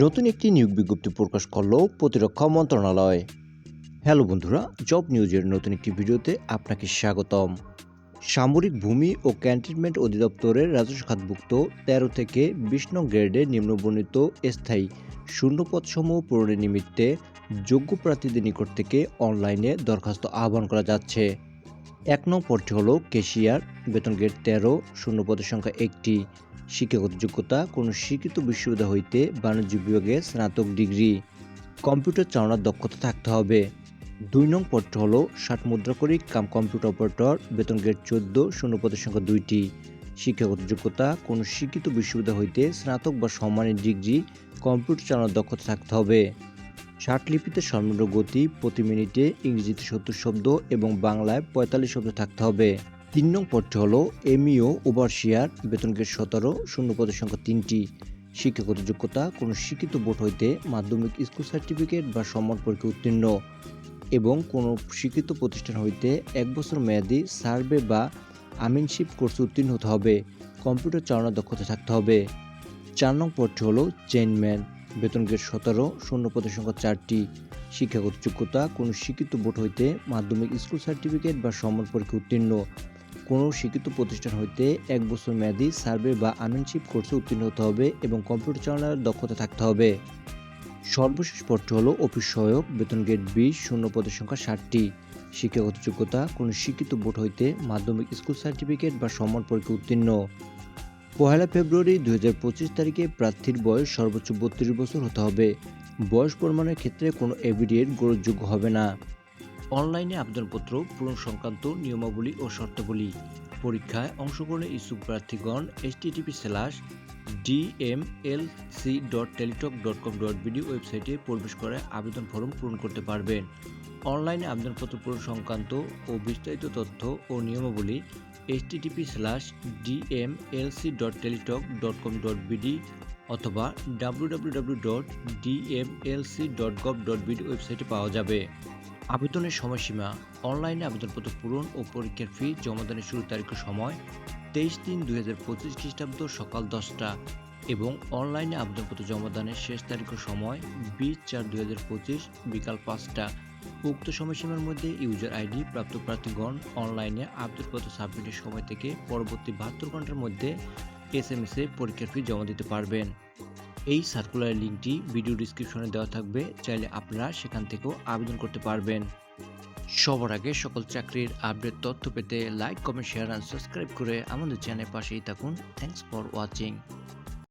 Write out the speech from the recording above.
নতুন একটি নিয়োগ বিজ্ঞপ্তি প্রকাশ করল প্রতিরক্ষা মন্ত্রণালয়। হ্যালো বন্ধুরা, জব নিউজের নতুন একটি ভিডিওতে আপনাকে স্বাগতম। সামরিক ভূমি ও ক্যান্টনমেন্ট অধিদপ্তরের রাজস্ব খাতভুক্ত তেরো থেকে বিশ নং গ্রেডের নিম্নবর্ণিত স্থায়ী শূন্যপদসমূহ পূরণের নিমিত্তে যোগ্য প্রার্থীদের নিকট থেকে অনলাইনে দরখাস্ত আহ্বান করা যাচ্ছে। এক নং পদটি হল কেশিয়ার, বেতন গ্রেড তেরো, শূন্যপদের সংখ্যা একটি। শিক্ষাগত যোগ্যতা, কোনো স্বীকৃত বিশ্ববিদ্যালয় হইতে বাণিজ্য বিভাগে স্নাতক ডিগ্রি। কম্পিউটার চালানোর দক্ষতা থাকতে হবে। দুই নং পদটি হল ষাট মুদ্রাকরিক কাম কম্পিউটার অপারেটর, বেতন গ্রেড চোদ্দ শূন্যপদের সংখ্যা দুইটি। শিক্ষাগত যোগ্যতা, কোনো স্বীকৃত বিশ্ববিদ্যালয় হইতে স্নাতক বা সম্মানের ডিগ্রি, কম্পিউটার চালানোর দক্ষতা থাকতে হবে। লিপিতে সর্বনিম্ন গতি প্রতি মিনিটে ইংরেজিতে সত্তর শব্দ এবং বাংলায় পঁয়তাল্লিশ শব্দ থাকতে হবে। তিন নং পদটি হল এমইও ওভারশিয়ার বেতন গ্রেড সতেরো, শূন্য পদের সংখ্যা তিনটি। শিক্ষাগত যোগ্যতা কোনো শিক্ষিত বোর্ড হইতে মাধ্যমিক স্কুল সার্টিফিকেট বা সম্মান পরীক্ষা উত্তীর্ণ এবং কোনো শিক্ষিত প্রতিষ্ঠান হইতে এক বছর মেয়াদি সার্ভে বা আমিনশিপ কোর্সে উত্তীর্ণ হতে হবে। কম্পিউটার চালানোর দক্ষতা থাকতে হবে। চার নং পদটি হল চেইনম্যান বেতন গ্রেড সতেরো, শূন্য পদের সংখ্যা চারটি। শিক্ষাগত যোগ্যতা কোনো শিক্ষিত বোর্ড হইতে মাধ্যমিক স্কুল সার্টিফিকেট বা সম্মান পরীক্ষা উত্তীর্ণ কোনো শিক্ষিত প্রতিষ্ঠান হইতে এক বছর মেয়াদি সার্ভে বা আমিনশিপ কোর্সে উত্তীর্ণ হতে হবে এবং কম্পিউটার চালানোর দক্ষতা থাকতে হবে। সর্বশেষ পদটি হলো অফিস সহায়ক, বেতন গ্রেড বিশ শূন্য পদের সংখ্যা ষাটটি। শিক্ষাগত যোগ্যতা, কোনো শিক্ষিত বোর্ড হইতে মাধ্যমিক স্কুল সার্টিফিকেট বা সম্মান পরীক্ষা উত্তীর্ণ। পহেলা ফেব্রুয়ারি দুই হাজার পঁচিশ তারিখে প্রার্থীর বয়স সর্বোচ্চ বত্রিশ বছর হতে হবে। বয়স প্রমাণের ক্ষেত্রে কোনো এভিডিয়েট গ্রহণযোগ্য হবে না। অনলাইনে আবেদনপত্র, পূরণ সংক্রান্ত নিয়মাবলী ও শর্তাবলী। পরীক্ষায় অংশগ্রহণের ইচ্ছুক প্রার্থীগণ HTTP slash DMLC dot Teletalk dot com dot BD ওয়েবসাইটে প্রবেশ করে আবেদন ফর্ম পূরণ করতে পারবেন। অনলাইনে আবেদনপত্র পূরণ সংক্রান্ত ও বিস্তারিত তথ্য ও নিয়মাবলী HTTP slash DMLC dot Teletalk dot com dot BD অথবা WWW dot DMLC dot gov dot BD ওয়েবসাইটে পাওয়া যাবে। আবেদনের সময়সীমা, অনলাইনে আবেদনপত্র পূরণ ও পরীক্ষার ফি জমাদানের শুরুর তারিখ সময়, তেইশ তিন দুই হাজার পঁচিশ খ্রিস্টাব্দ সকাল দশটা এবং অনলাইনে আবেদনপত্র জমাদানের শেষ তারিখ সময় বিশ চার দুই হাজার পঁচিশ বিকাল পাঁচটা। উক্ত সময়সীমার মধ্যে ইউজার আইডি, প্রাপ্ত প্রার্থীগণ অনলাইনে আবেদনপত্র সাবমিটের সময় থেকে পরবর্তী বাহাত্তর ঘণ্টার মধ্যে এস এম এস পরীক্ষার ফি জমা দিতে পারবেন। এই সার্কুলার লিঙ্কটি ভিডিও ডিসক্রিপশনে দেওয়া থাকবে। চাইলে আপনারা সেখান থেকেও আবেদন করতে পারবেন। সবার আগে সকল চাকরির আপডেট তথ্য পেতে like comment share and subscribe করে আমাদের চ্যানেল পাশেই থাকুন। Thanks for watching